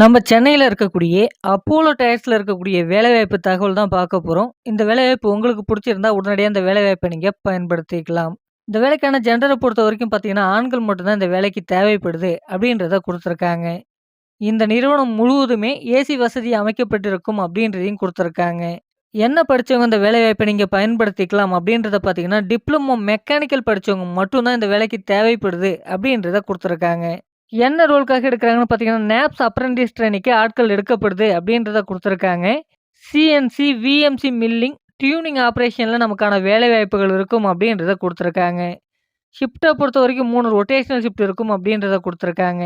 நம்ம சென்னையில் இருக்கக்கூடிய அப்போலோ டயர்ஸில் இருக்கக்கூடிய வேலைவாய்ப்பு தகவல் தான் பார்க்க போகிறோம் இந்த வேலைவாய்ப்பு உங்களுக்கு பிடிச்சிருந்தா உடனடியாக இந்த வேலைவாய்ப்பை நீங்கள் பயன்படுத்திக்கலாம். இந்த வேலைக்கான ஜென்ரல் பொறுத்த வரைக்கும் பார்த்தீங்கன்னா, ஆண்கள் மட்டும்தான் இந்த வேலைக்கு தேவைப்படுது அப்படின்றத கொடுத்துருக்காங்க. இந்த நிறுவனம் முழுவதுமே ஏசி வசதி அமைக்கப்பட்டிருக்கும் அப்படின்றதையும் கொடுத்துருக்காங்க. என்ன படிச்சவங்க இந்த வேலைவாய்ப்பை நீங்கள் பயன்படுத்திக்கலாம் அப்படின்றத பார்த்தீங்கன்னா, டிப்ளமோ மெக்கானிக்கல் படிச்சவங்க மட்டும் தான் இந்த வேலைக்கு தேவைப்படுது அப்படின்றத கொடுத்துருக்காங்க. என்ன ரோலுக்காக எடுக்கிறாங்கன்னு பார்த்தீங்கன்னா, நேப்ஸ் அப்ரண்டிஸ் ட்ரெயினிக்கு ஆட்கள் எடுக்கப்படுது அப்படின்றத கொடுத்துருக்காங்க சிஎன்சி, விஎம்சி மில்லிங், டியூனிங் ஆப்ரேஷனில் நமக்கான வேலைவாய்ப்புகள் இருக்கும் அப்படின்றத கொடுத்துருக்காங்க ஷிஃப்ட்டை பொறுத்த வரைக்கும் மூணு ரொட்டேஷனல் ஷிஃப்ட் இருக்கும் அப்படின்றத கொடுத்துருக்காங்க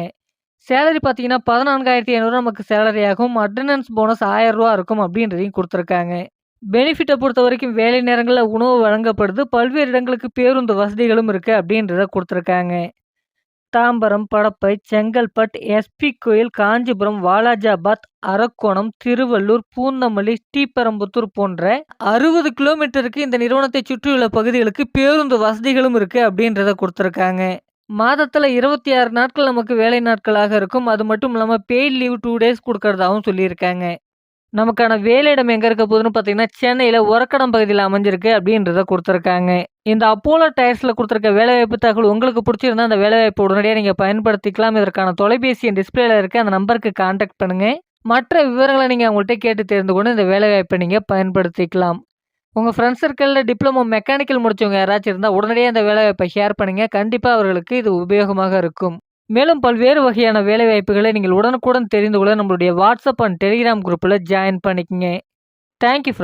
சேலரி பார்த்தீங்கன்னா, 14,500 நமக்கு சேலரி ஆகும். அட்டண்டன்ஸ் போனஸ் ரூ. 1000 இருக்கும் அப்படின்றதையும் கொடுத்துருக்காங்க பெனிஃபிட்டை பொறுத்த வரைக்கும் வேலை நேரங்களில் உணவு வழங்கப்படுது. பல்வேறு இடங்களுக்கு பேருந்து வசதிகளும் இருக்குது அப்படின்றத கொடுத்துருக்காங்க தாம்பரம், படப்பை, செங்கல்பட் எஸ்.பி. கோயில், காஞ்சிபுரம், வாலாஜாபாத், அரக்கோணம், திருவள்ளூர், பூந்தமல்லி, ஸ்ரீபெரம்புத்தூர் போன்ற 60 கிலோமீட்டருக்கு இந்த நிறுவனத்தை சுற்றியுள்ள பகுதிகளுக்கு பேருந்து வசதிகளும் இருக்கு அப்படின்றத குடுத்துருக்காங்க. மாதத்துல 26 நாட்கள் நமக்கு வேலை நாட்களாக இருக்கும். அது மட்டும் இல்லாம பெய்ட் லீவ் டூ டேஸ் கொடுக்கறதாகவும் சொல்லியிருக்காங்க. நமக்கான வேலையிடம் எங்க இருக்க போகுதுன்னு பார்த்தீங்கன்னா, சென்னையில ஒரக்கடம் பகுதியில அமைஞ்சிருக்கு அப்படின்றத கொடுத்துருக்காங்க இந்த அப்போலோ டயர்ஸ்ல குடுத்துருக்க வேலைவாய்ப்பு தகவல் உங்களுக்கு பிடிச்சிருந்தா அந்த வேலைவாய்ப்பு உடனடியாக நீங்க பயன்படுத்திக்கலாம். இதற்கான தொலைபேசி என் டிஸ்ப்ளேல இருக்க அந்த நம்பருக்கு காண்டாக்ட் பண்ணுங்க. மற்ற விவரங்களை நீங்க அவங்கள்ட்ட கேட்டு தெரிந்து கொண்டு இந்த வேலைவாய்ப்பை நீங்க பயன்படுத்திக்கலாம். உங்க ஃப்ரெண்ட்ஸ் சர்க்கிள்ல டிப்ளமோ மெக்கானிக்கல் முடிச்சவங்க யாராச்சும் இருந்தா, உடனடியாக அந்த வேலைவாய்ப்ப ஷேர் பண்ணுங்க. கண்டிப்பா அவர்களுக்கு இது உபயோகமாக இருக்கும். மேலும் பல்வேறு வகையான வேலைவாய்ப்புகளை நீங்கள் உடனுக்குடன் தெரிந்து கொள்ள நம்மளுடைய வாட்ஸ்அப் அண்ட் டெலிகிராம் குரூப்ல ஜாயின் பண்ணிக்கங்க. Thank you